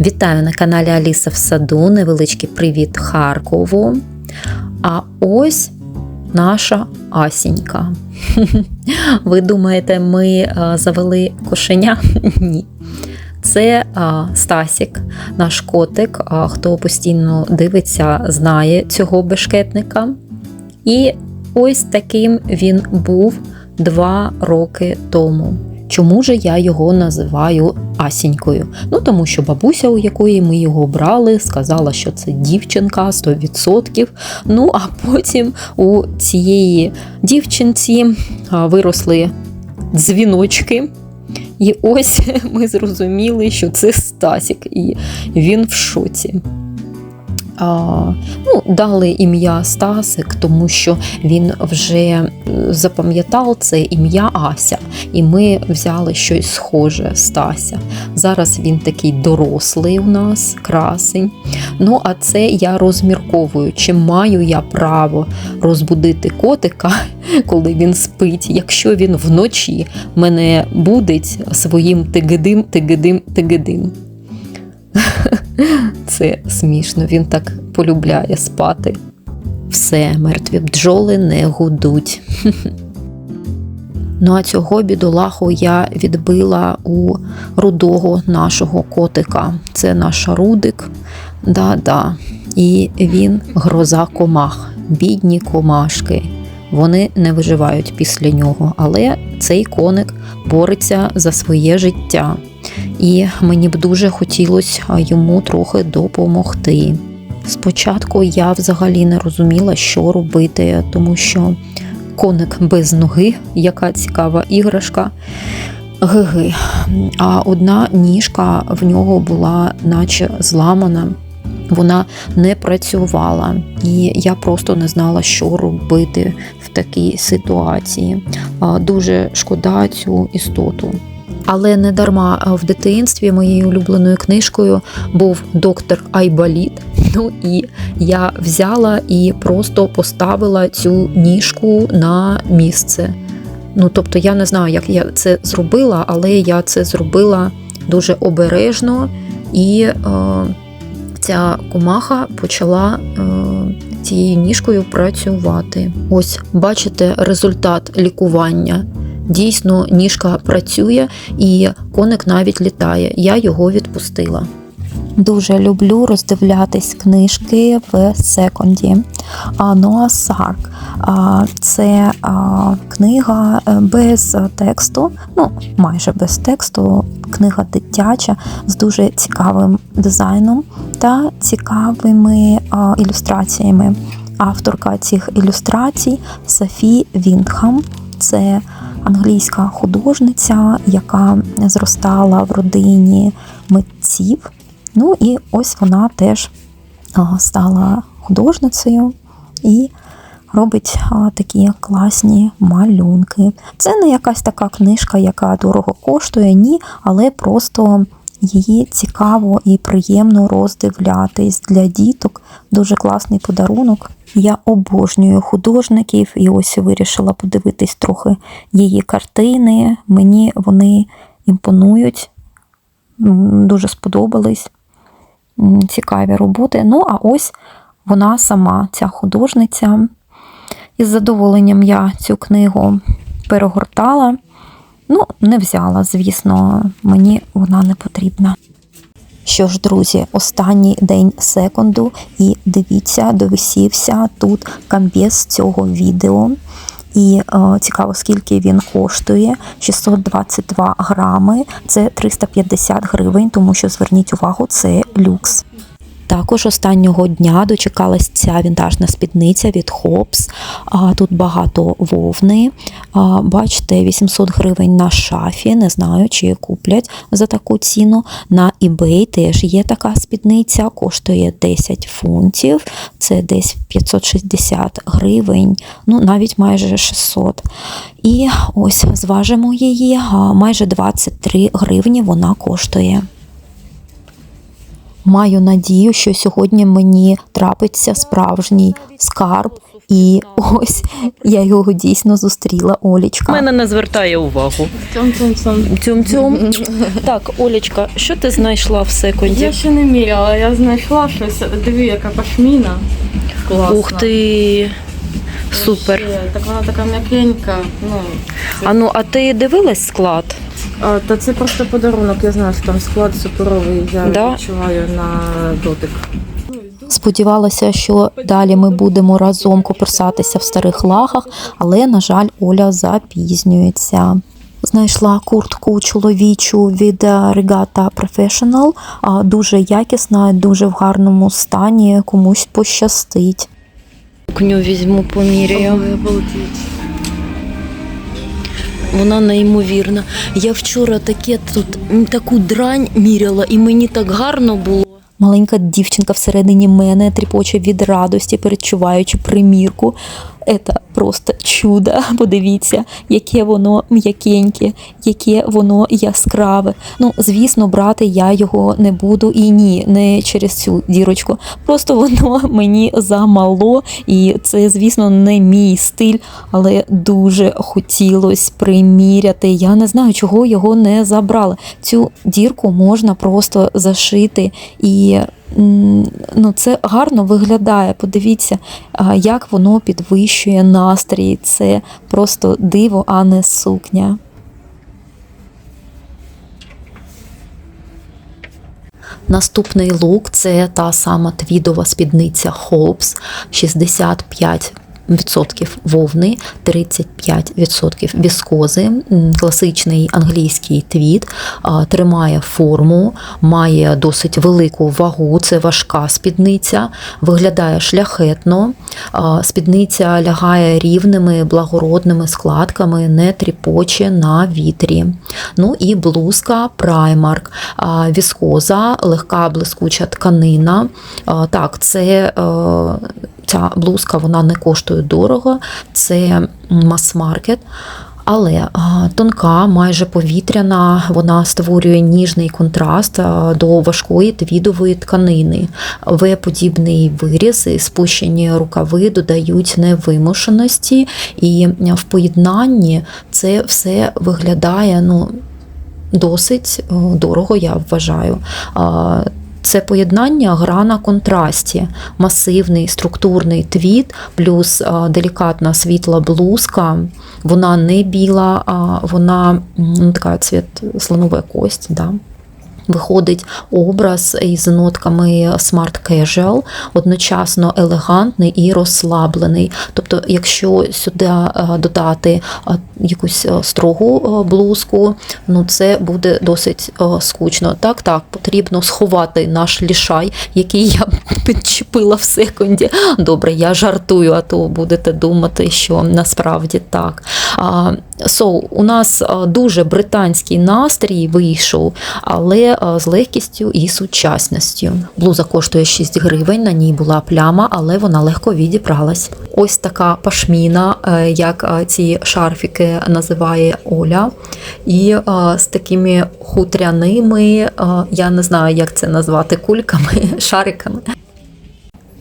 Вітаю на каналі Аліса в Саду. Невеличкий привіт Харкову. А ось наша Асінька. Ви думаєте, ми е, завели кошеня? Ні. Це а, Стасік, наш котик. А, хто постійно дивиться, знає цього бешкетника. І ось таким він був два роки тому. Чому же я його називаю Асінькою? Ну тому що бабуся, у якої ми його брали, сказала, що це дівчинка 100%. Ну а потім у цієї дівчинці виросли дзвіночки. І ось ми зрозуміли, що це Стасік, і він в шоці. Ну, Дали ім'я Стасик, тому що він вже запам'ятав це ім'я Ася, і ми взяли щось схоже Стася. Зараз він такий дорослий у нас, красень. Ну, а це я розмірковую, чи маю я право розбудити котика, коли він спить, якщо він вночі мене будить своїм тигидим, тигидим, тигидим. Це смішно, він так полюбляє спати. Все, мертві бджоли не гудуть. Ну а цього бідолаху я відбила у рудого нашого котика. Це наш рудик. Да-да. І він гроза комах, бідні комашки. Вони не виживають після нього, але цей коник бореться за своє життя і мені б дуже хотілося йому трохи допомогти. Спочатку я взагалі не розуміла, що робити, тому що коник без ноги, яка цікава іграшка. Гиги. А одна ніжка в нього була, наче зламана. Вона не працювала, і я просто не знала, що робити в такій ситуації. Дуже шкода цю істоту. Але не дарма в дитинстві моєю улюбленою книжкою був доктор Айбаліт. Ну і я взяла і просто поставила цю ніжку на місце. Ну, тобто, я не знаю, як я це зробила, але я це зробила дуже обережно, і е, ця комаха почала е, цією ніжкою працювати. Ось, бачите, результат лікування. Дійсно, ніжка працює і коник навіть літає. Я його відпустила. Дуже люблю роздивлятись книжки в секонді. Ноа Сарк це книга е, без тексту, ну майже без тексту, книга дитяча з дуже цікавим дизайном та цікавими ілюстраціями. Авторка цих ілюстрацій Софі Вінгхам. Це англійська художниця, яка зростала в родині митців. Ну і ось вона теж стала художницею і робить такі класні малюнки. Це не якась така книжка, яка дорого коштує, ні, але просто її цікаво і приємно роздивлятись для діток. Дуже класний подарунок. Я обожнюю художників і ось вирішила подивитись трохи її картини. Мені вони імпонують, дуже сподобались цікаві роботи. Ну, а ось вона сама, ця художниця. Із задоволенням я цю книгу перегортала. Ну, не взяла, звісно, мені вона не потрібна. Що ж, друзі, останній день секунду, і дивіться, довисівся тут камбіз цього відео. І е, цікаво, скільки він коштує: 622 грами, це 350 гривень, тому що зверніть увагу, це люкс. Також останнього дня дочекалась ця вінтажна спідниця від Hobbs. Тут багато вовни. Бачите, 800 гривень на шафі. Не знаю, чи куплять за таку ціну. На eBay теж є така спідниця, коштує 10 фунтів. Це десь 560 гривень, ну навіть майже 600. І ось зважимо її, майже 23 гривні вона коштує. Маю надію, що сьогодні мені трапиться справжній скарб, І ось я його дійсно зустріла, Олічка. Мене не звертає увагу. Цьом-цьом-цьом. Цьом-цьом. Так, Олечка, що ти знайшла в секунді? Я ще не міряла, я знайшла щось. Диви, яка пашміна. Класна. Ух ти. Супер. Так вона така м'якенька. Ну, А ну, а ти дивилась склад? А, та це просто подарунок, я знаю, що там склад суперовий, я Да? відчуваю на дотик. Сподівалася, що далі ми будемо разом коперсатися в старих лагах, але, на жаль, Оля запізнюється. Знайшла куртку чоловічу від Regatta Professional, а, дуже якісна, дуже в гарному стані, комусь пощастить. Кню візьму, поміряю. Ой, обалдеть. Вона неймовірна. Я вчора таке тут таку дрань міряла, і мені так гарно було. Маленька дівчинка всередині мене тріпоче від радості, перечуваючи примірку. Це просто чудо. Подивіться, яке воно м'якеньке, яке воно яскраве. Ну, звісно, брати я його не буду і ні, не через цю дірочку. Просто воно мені замало, і це, звісно, не мій стиль, але дуже хотілося приміряти. Я не знаю, чого його не забрали. Цю дірку можна просто зашити і. Ну, це гарно виглядає. Подивіться, як воно підвищує настрій. Це просто диво, а не сукня. Наступний лук це та сама твідова спідниця Холпс 65 Відсотків вовни, 35% віскози, класичний англійський твіт, тримає форму, має досить велику вагу, це важка спідниця, виглядає шляхетно. Спідниця лягає рівними благородними складками, не тріпоче на вітрі. Ну і блузка а, віскоза, легка блискуча тканина. Так, це е, ця блузка вона не коштує дорого, це мас-маркет. Але тонка, майже повітряна, вона створює ніжний контраст до важкої твідової тканини. В-подібний виріз і спущені рукави додають невимушеності, і в поєднанні це все виглядає ну, досить дорого, я вважаю. Це поєднання гра на контрасті, масивний структурний твіт, плюс делікатна світла блузка. Вона не біла, вона ну, така цвіт слонової кості. Да? Виходить образ із нотками smart casual, одночасно елегантний і розслаблений. Тобто, якщо сюди е, додати е, якусь е, строгу блузку, ну це буде досить скучно. Так, так, потрібно сховати наш лішай, який я підчепила в секунді. Добре, я жартую, а то будете думати, що насправді так. So, у нас дуже британський настрій вийшов, але з легкістю і сучасністю. Блуза коштує 6 гривень, на ній була пляма, але вона легко відібралась. Ось така пашміна, е, як ці шарфіки називає Оля. І з такими хутряними, я не знаю, як це назвати, кульками, шариками.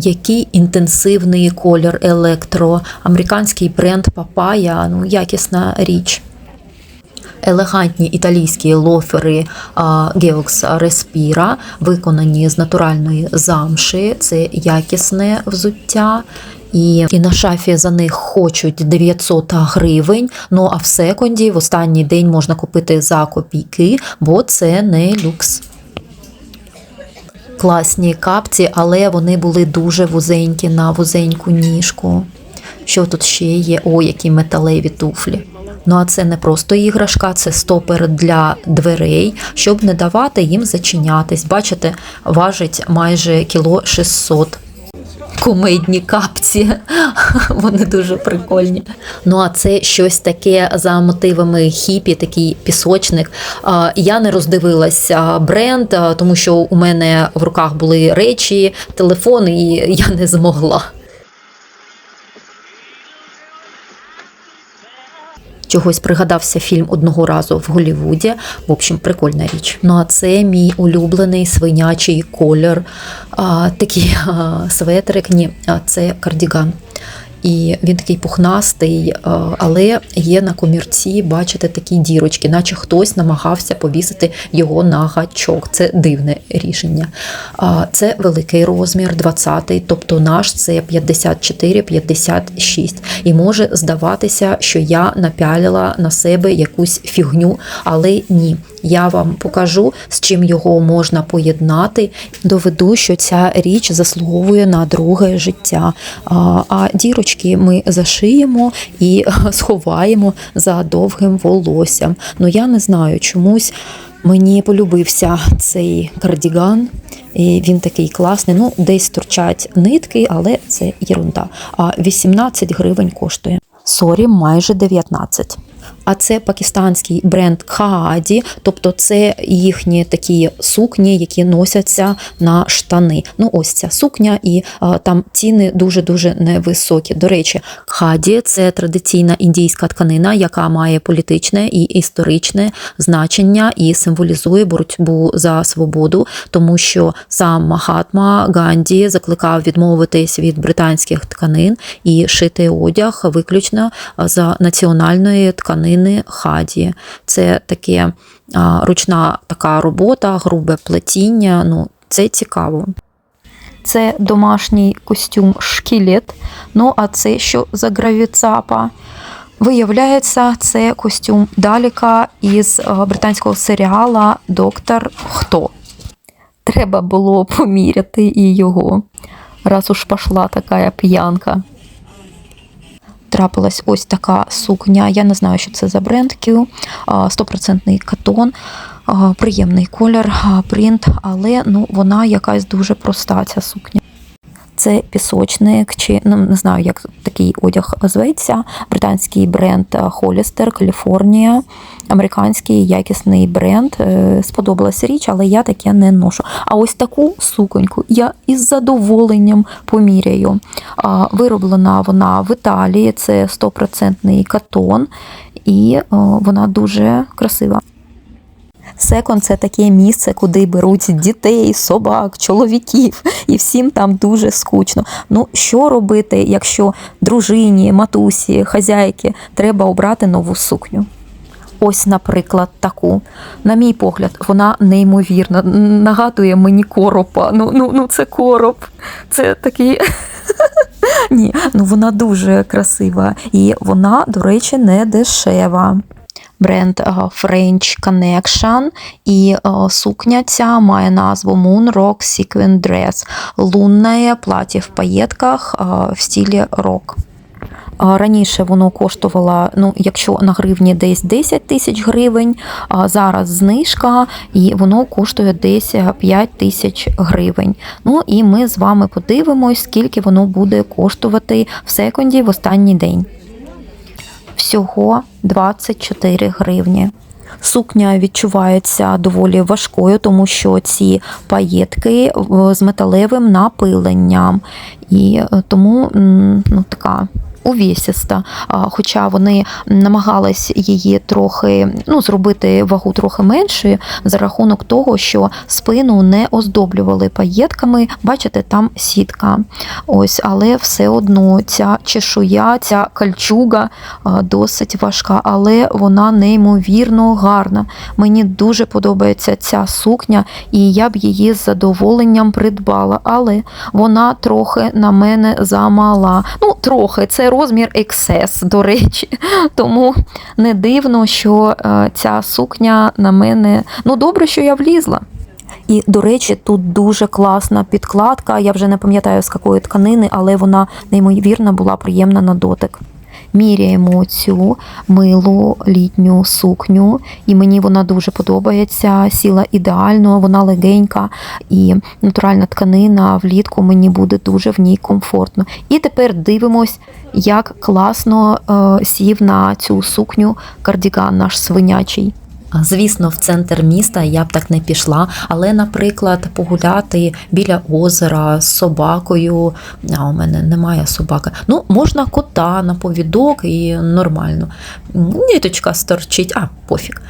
Який інтенсивний колір електро, американський бренд Papaya, ну якісна річ. Елегантні італійські лофери Geox Respira, виконані з натуральної замши, це якісне взуття. І, і на шафі за них хочуть 900 гривень. Ну а в секунді в останній день можна купити за копійки, бо це не люкс класні капці, але вони були дуже вузенькі на вузеньку ніжку. Що тут ще є? О, які металеві туфлі. Ну а це не просто іграшка, це стопер для дверей, щоб не давати їм зачинятись. Бачите, важить майже кіло 600. Кумедні капці, вони дуже прикольні. Ну а це щось таке за мотивами хіпі, такий пісочник. Я не роздивилася бренд, тому що у мене в руках були речі, телефон, і я не змогла. Чогось пригадався фільм одного разу в Голлівуді. В общем, прикольна річ. Ну а це мій улюблений свинячий колір. А, такий а, светрик. Ні, а це кардіган. І він такий пухнастий, е, але є на комірці, бачите, такі дірочки, наче хтось намагався повісити його на гачок. Це дивне рішення. Це великий розмір, 20-й, тобто наш це 54-56. І може здаватися, що я напялила на себе якусь фігню, але ні. Я вам покажу, з чим його можна поєднати. Доведу, що ця річ заслуговує на друге життя. А, дірочки ми зашиємо і сховаємо за довгим волоссям. Ну я не знаю, чомусь мені полюбився цей кардіган. І він такий класний. Ну, десь торчать нитки, але це єрунда. А 18 гривень коштує. Сорі, майже 19. А це пакистанський бренд Кааді, тобто це їхні такі сукні, які носяться на штани. Ну, ось ця сукня, і а, там ціни дуже дуже невисокі. До речі, Кааді – це традиційна індійська тканина, яка має політичне і історичне значення і символізує боротьбу за свободу, тому що сам Махатма Ганді закликав відмовитись від британських тканин і шити одяг виключно за національної тканини хаді. Це таке а, ручна така робота, грубе плетіння. Ну, це цікаво. Це домашній костюм шкілет. Ну, а це що за гравіцапа? Виявляється, це костюм Даліка із британського серіала Доктор Хто. Треба було поміряти і його, раз уж пішла така п'янка. Трапилась ось така сукня. Я не знаю, що це за бренд Q, а, стопроцентний катон, приємний колір, принт, але ну, вона якась дуже проста, ця сукня. Це пісочник, чи ну, не знаю, як такий одяг зветься. Британський бренд Холістер, Каліфорнія, американський якісний бренд. Е, Сподобалася річ, але я таке не ношу. А ось таку суконьку я із задоволенням поміряю. Вироблена вона в Італії, це 100% катон, і е, вона дуже красива. Секонд це таке місце, куди беруть дітей, собак, чоловіків, і всім там дуже скучно. Ну що робити, якщо дружині, матусі, хазяйки треба обрати нову сукню? Ось, наприклад, таку. На мій погляд, вона неймовірна. Нагадує мені коропа. Ну, ну, ну це короб. Це такий. Ні, ну вона дуже красива. І вона, до речі, не дешева бренд е, French Connection, і е, сукня ця має назву Moon Rock Sequin Dress. Лунне плаття в паєтках е, в стилі рок. Раніше воно коштувало, ну, якщо на гривні десь 10 тисяч гривень, а зараз знижка, і воно коштує десь 5 тисяч гривень. Ну і ми з вами подивимось, скільки воно буде коштувати в секунді в останній день всього 24 гривні. Сукня відчувається доволі важкою, тому що ці паєтки е, з металевим напиленням, і е, тому ну, така увесіста. А, Хоча вони намагались її трохи ну, зробити вагу трохи меншою за рахунок того, що спину не оздоблювали паєтками. Бачите, там сітка. Ось, але все одно ця чешуя, ця кальчуга досить важка, але вона неймовірно гарна. Мені дуже подобається ця сукня, і я б її з задоволенням придбала, але вона трохи на мене замала. Ну, трохи, це розмір XS, до речі. Тому не дивно, що е, ця сукня на мене. Ну, добре, що я влізла. І, до речі, тут дуже класна підкладка. Я вже не пам'ятаю з якої тканини, але вона неймовірно була приємна на дотик. Міряємо цю милу літню сукню, і мені вона дуже подобається. Сіла ідеально, вона легенька і натуральна тканина влітку мені буде дуже в ній комфортно. І тепер дивимось, як класно е, сів на цю сукню кардіган наш свинячий. Звісно, в центр міста я б так не пішла, але, наприклад, погуляти біля озера з собакою. А у мене немає собаки. Ну, можна кота на повідок і нормально. Ниточка сторчить, а пофіг.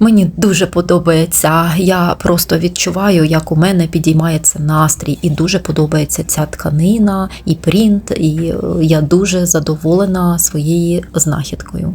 Мені дуже подобається. Я просто відчуваю, як у мене підіймається настрій, і дуже подобається ця тканина і принт, і е, я дуже задоволена своєю знахідкою.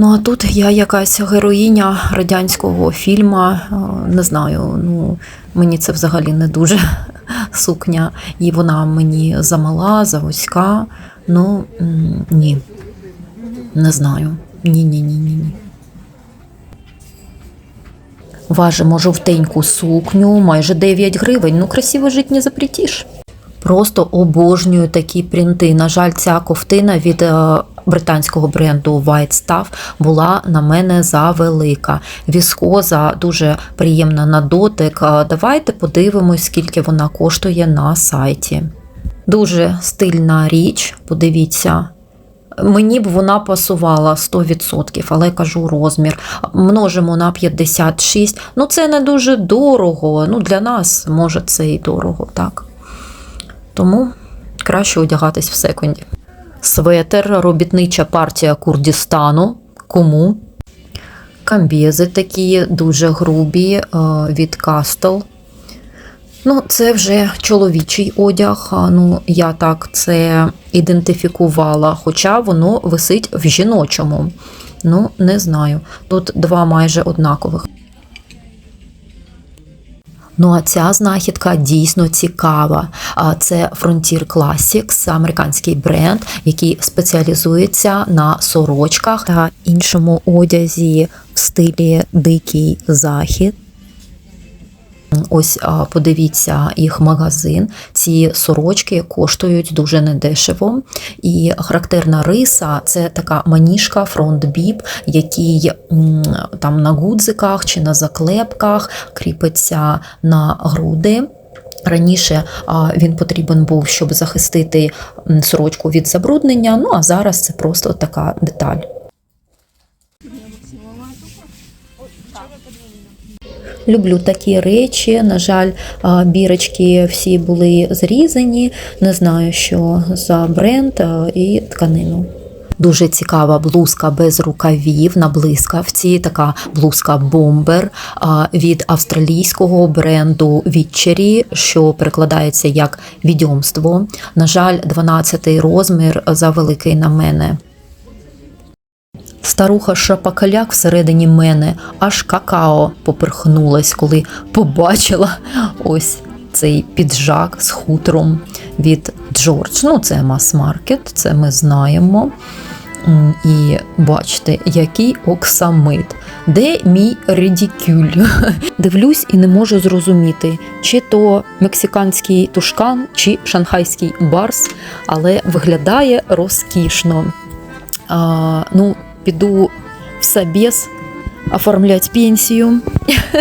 Ну а тут я якась героїня радянського фільму. е, Не знаю, ну мені це взагалі не дуже сукня, і вона мені замала, завузька. Ну ні. Не знаю. Ні, ні, ні. Важимо жовтеньку сукню, майже 9 гривень. Ну, красиво жити не запретиш. Просто обожнюю такі принти. На жаль, ця ковтина від е, британського бренду White Stuff була на мене завелика. Віскоза дуже приємна на дотик. Е, Давайте подивимось, скільки вона коштує на сайті. Дуже стильна річ, подивіться. Мені б вона пасувала 100%, але кажу розмір. Множимо на 56. Ну, це не дуже дорого. Ну, для нас, може, це і дорого, так. Тому краще одягатись в секунді. Светер, робітнича партія Курдістану. Кому? Камбізи такі дуже грубі е, від Кастел. Ну, це вже чоловічий одяг. Ну, я так це ідентифікувала, хоча воно висить в жіночому. Ну, не знаю. Тут два майже однакових. Ну, а ця знахідка дійсно цікава. Це Frontier Classics, американський бренд, який спеціалізується на сорочках та іншому одязі в стилі Дикий Захід. Ось подивіться їх магазин. Ці сорочки коштують дуже недешево. І характерна риса це така маніжка фронт-біп, який там на гудзиках чи на заклепках кріпиться на груди. Раніше він потрібен був, щоб захистити сорочку від забруднення. Ну а зараз це просто така деталь. Люблю такі речі. На жаль, бірочки всі були зрізані. Не знаю, що за бренд і тканину. Дуже цікава блузка без рукавів на блискавці. Така блузка бомбер від австралійського бренду Вітчері, що перекладається як відьомство. На жаль, 12 розмір завеликий на мене. Старуха шапакаляк всередині мене аж какао поперхнулась, коли побачила ось цей піджак з хутром від Джордж. Ну, це мас-маркет, це ми знаємо. І бачите, який оксамит. Де мій редікюль? Дивлюсь і не можу зрозуміти, чи то мексиканський тушкан, чи шанхайський барс, але виглядає розкішно. А, ну, піду в Сабєс оформляти пенсію.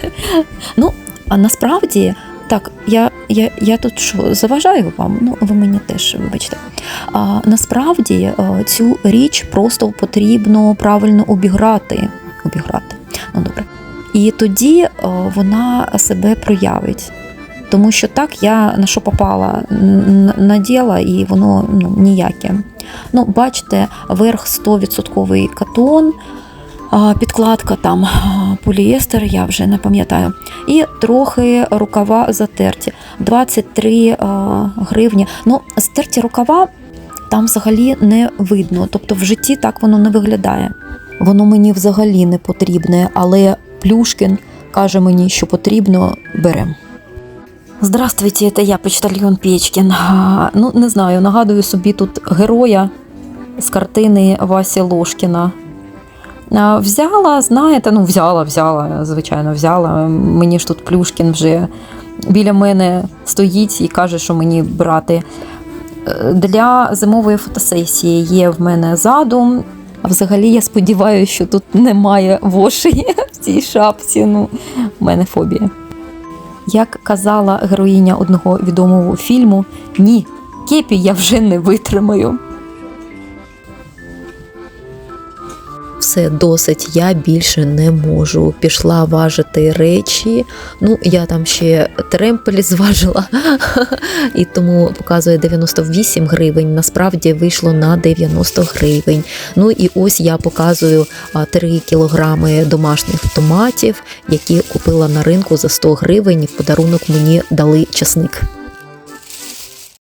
ну, а насправді, так, я, я, я тут що, заважаю вам? Ну, ви мені теж вибачте. А, насправді е, цю річ просто потрібно правильно обіграти. Обіграти. Ну, добре. І тоді е, вона себе проявить. Тому що так я на що попала наділа, і воно ну, ніяке. Ну, бачите, верх 100% катон, підкладка там поліестер, я вже не пам'ятаю. І трохи рукава затерті. 23 гривні. Ну, затерті рукава там взагалі не видно. Тобто в житті так воно не виглядає. Воно мені взагалі не потрібне, але Плюшкін каже мені, що потрібно, берем. Здравствуйте, це я, почтальйон Печкін. Ну, не знаю, нагадую собі тут героя з картини Васі Лошкіна. Взяла, знаєте, ну взяла, взяла, звичайно, взяла. Мені ж тут Плюшкін вже біля мене стоїть і каже, що мені брати. Е, Для зимової фотосесії є в мене задум. А взагалі я сподіваюся, що тут немає воші в цій шапці. Ну, в мене фобія. Як казала героїня одного відомого фільму, ні, кепі я вже не витримаю. Все досить, я більше не можу. Пішла важити речі. Ну, я там ще тремпель зважила, і тому показує 98 гривень. Насправді вийшло на 90 гривень. Ну і ось я показую а, 3 кілограми домашніх томатів, які купила на ринку за 100 гривень. В подарунок мені дали часник.